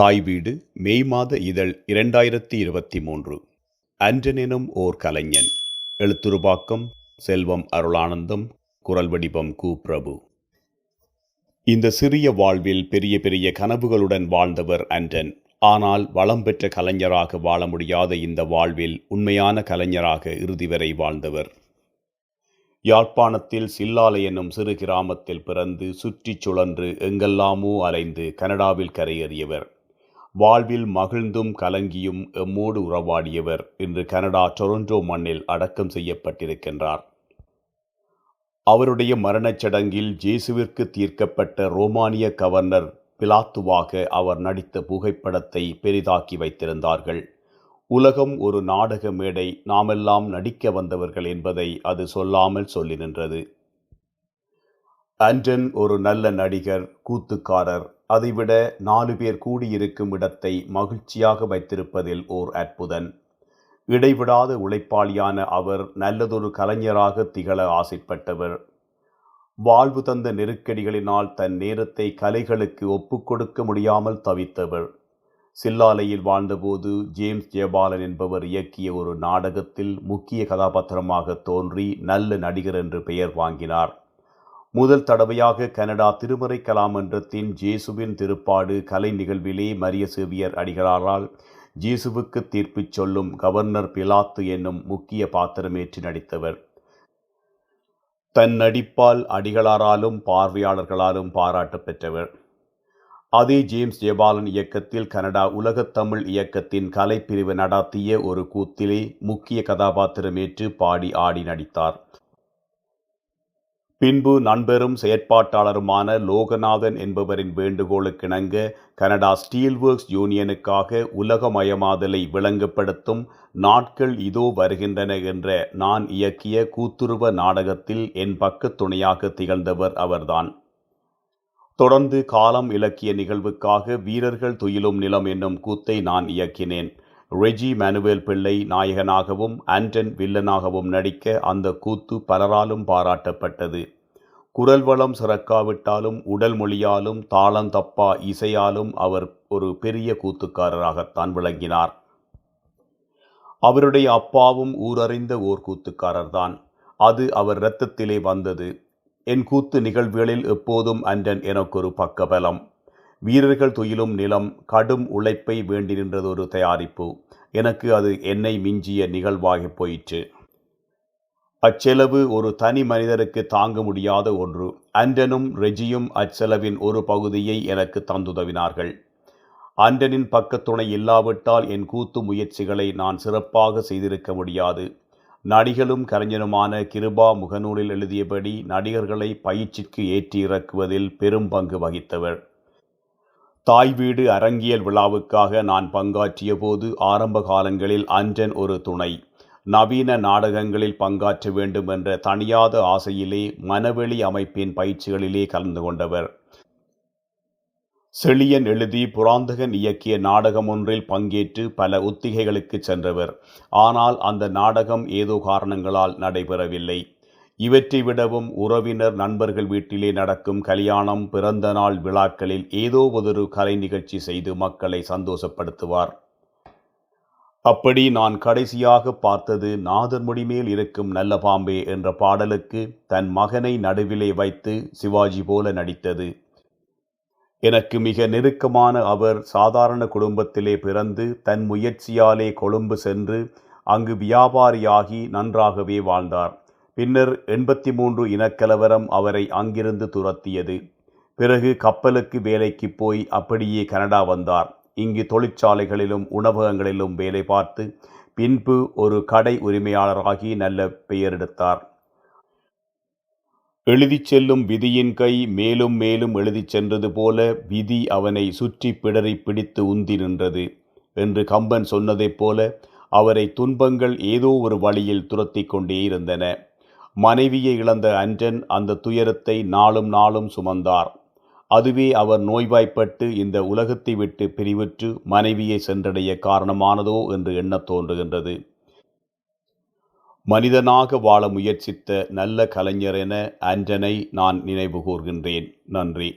தாய் வீடு மே மாத இதழ் இரண்டாயிரத்தி இருபத்தி மூன்று அன்றனெனும் ஓர் கலைஞன். எழுத்துருவாக்கம் செல்வம் அருளானந்தம் குரல் வடிவம் கு. பிரபு. இந்த சிறிய வாழ்வில் பெரிய பெரிய கனவுகளுடன் வாழ்ந்தவர் அன்றன். ஆனால் வளம் பெற்ற கலைஞராக வாழ முடியாத இந்த வாழ்வில் உண்மையான கலைஞராக இறுதி வரை வாழ்ந்தவர். யாழ்ப்பாணத்தில் சில்லாலை என்னும் சிறு கிராமத்தில் பிறந்து சுற்றிச் சுழன்று எங்கெல்லாமோ அலைந்து கனடாவில் கரையேறியவர். வாழ்வில் மகிழ்ந்தும் கலங்கியும் எம்மோடு உறவாடியவர் இன்று கனடா டொரண்டோ மண்ணில் அடக்கம் செய்யப்பட்டிருக்கின்றார். அவருடைய மரணச் சடங்கில் ஜேசுவிற்கு தீர்க்கப்பட்ட ரோமானிய கவர்னர் பிலாத்துவாக அவர் நடித்த புகைப்படத்தை பெரிதாக்கி வைத்திருந்தார்கள். உலகம் ஒரு நாடக மேடை நாமெல்லாம் நடிக்க வந்தவர்கள் என்பதை அது சொல்லாமல் சொல்லி நின்றது அன்டன் ஒரு நல்ல நடிகர் கூத்துக்காரர். அதைவிட நாலு பேர் கூடியிருக்கும் இடத்தை மகிழ்ச்சியாக வைத்திருப்பதில் ஓர் அற்புதன். இடைவிடாத உழைப்பாளியான அவர் நல்லதொரு கலைஞராக திகழ ஆசைப்பட்டவர். வாழ்வு தந்த நெருக்கடிகளினால் தன் நேரத்தை கலைகளுக்கு ஒப்புக்கொடுக்க முடியாமல் தவித்தவர். சில்லாலையில் வாழ்ந்தபோது ஜேம்ஸ் ஜெயபாலன் என்பவர் இயக்கிய ஒரு நாடகத்தில் முக்கிய கதாபாத்திரமாக தோன்றி நல்ல நடிகர் என்று பெயர் வாங்கினார். முதல் தடவையாக கனடா திருமறை கலாமன்றத்தின் ஜேசுவின் திருப்பாடு கலை நிகழ்விலே மரிய சேவியர் அடிகளாரால் ஜேசுவுக்கு தீர்ப்பு சொல்லும் கவர்னர் பிலாத்து என்னும் முக்கிய பாத்திரமேற்று நடித்தவர். தன் நடிப்பால் அடிகளாராலும் பார்வையாளர்களாலும் பாராட்டு பெற்றவர். அதே ஜேம்ஸ் ஜெபாலன் இயக்கத்தில் கனடா உலகத்தமிழ் இயக்கத்தின் கலைப்பிரிவு நடாத்திய ஒரு கூத்திலே முக்கிய கதாபாத்திரமேற்று பாடி ஆடி நடித்தார். பின்பு நண்பரும் செயற்பாட்டாளருமான லோகநாதன் என்பவரின் வேண்டுகோளுக்கிணங்க கனடா ஸ்டீல் ஒர்க்ஸ் யூனியனுக்காக உலகமயமாதலை விளங்கப்படுத்தும் நாட்கள் இதோ வருகின்றன என்ற நான் இயக்கிய கூத்துருவ நாடகத்தில் என் பக்க துணையாக திகழ்ந்தவர் அவர்தான். தொடர்ந்து காலம் இலக்கிய நிகழ்வுக்காக வீரர்கள் துயிலும் நிலம் என்னும் கூத்தை நான் இயக்கினேன். ரெஜி மேனுவேல் பிள்ளை நாயகனாகவும் ஆண்டன் வில்லனாகவும் நடிக்க அந்த கூத்து பலராலும் பாராட்டப்பட்டது. குரல் வளம் சிறக்காவிட்டாலும் உடல் மொழியாலும் தாளம் தப்பா இசையாலும் அவர் ஒரு பெரிய கூத்துக்காரராகத்தான் விளங்கினார். அவருடைய அப்பாவும் ஊரறிந்த ஓர் கூத்துக்காரர்தான். அது அவர் இரத்தத்திலே வந்தது. என் கூத்து நிகழ்வுகளில் எப்போதும் அன்றன் எனக்கொரு பக்கபலம். வீரர்கள் துயிலும் நிலம் கடும் உழைப்பை வேண்டி நின்றதொரு தயாரிப்பு. எனக்கு அது என்னை மிஞ்சிய நிகழ்வாகி போயிற்று. அச்செலவு ஒரு தனி மனிதருக்கு தாங்க முடியாத ஒன்று. அண்டனும் ரெஜியும் அச்செலவின் ஒரு பகுதியை எனக்கு தந்துதவினார்கள். அண்டனின் பக்கத்துணை இல்லாவிட்டால் என் கூத்து முயற்சிகளை நான் சிறப்பாக செய்திருக்க முடியாது. நடிகளும் கலைஞனுமான கிருபா முகநூலில் எழுதியபடி நடிகர்களை பயிற்சிக்கு ஏற்றி இறக்குவதில் பெரும் பங்கு வகித்தவர். தாய் வீடு அரங்கியல் விழாவுக்காக நான் பங்காற்றிய போது ஆரம்ப காலங்களில் அஞ்சன் ஒரு துணை. நவீன நாடகங்களில் பங்காற்ற வேண்டும் என்ற தனியாத ஆசையிலே மனவெளி அமைப்பின் பயிற்சிகளிலே கலந்து கொண்டவர். செழியன் எழுதி புராந்தகன் இயக்கிய நாடகம் ஒன்றில் பங்கேற்று பல ஒத்திகைகளுக்கு சென்றவர். ஆனால் அந்த நாடகம் ஏதோ காரணங்களால் நடைபெறவில்லை. இவற்றை விடவும் உறவினர் நண்பர்கள் வீட்டிலே நடக்கும் கல்யாணம் பிறந்த நாள் விழாக்களில் ஏதோ ஒரு கலை நிகழ்ச்சி செய்து மக்களை சந்தோஷப்படுத்துவார். அப்படி நான் கடைசியாக பார்த்தது நாதர் முடிமேல் இருக்கும் நல்ல பாம்பே என்ற பாடலுக்கு தன் மகனை நடுவிலே வைத்து சிவாஜி போல நடித்தது. எனக்கு மிக நெருக்கமான அவர் சாதாரண குடும்பத்திலே பிறந்து தன் முயற்சியாலே கொழும்பு சென்று அங்கு வியாபாரியாகி நன்றாகவே வாழ்ந்தார். பின்னர் எண்பத்தி மூன்று இனக்கலவரம் அவரை அங்கிருந்து துரத்தியது. பிறகு கப்பலுக்கு வேலைக்கு போய் அப்படியே கனடா வந்தார். இங்கு தொழிற்சாலைகளிலும் உணவகங்களிலும் வேலை பார்த்து பின்பு ஒரு கடை உரிமையாளராகி நல்ல பெயர் எடுத்தார். எழுதிச் செல்லும் விதியின் கை மேலும் மேலும் எழுதிச் சென்றது போல விதி அவனை சுற்றி பிடறி பிடித்து உந்தி நின்றது என்று கம்பன் சொன்னதைப் போல அவரை துன்பங்கள் ஏதோ ஒரு வழியில் துரத்தி கொண்டே இருந்தன. மனைவியை இழந்த அன்றன் அந்த துயரத்தை நாளும் நாளும் சுமந்தார். அதுவே அவர் நோய்வாய்ப்பட்டு இந்த உலகத்தை விட்டு பிரிவுற்று மனைவியை சென்றடைய காரணமானதோ என்று எண்ணத் தோன்றுகின்றது. மனிதனாக வாழ முயற்சித்த நல்ல கலைஞர் என ஆண்டனை நான் நினைவு கூர்கின்றேன். நன்றி.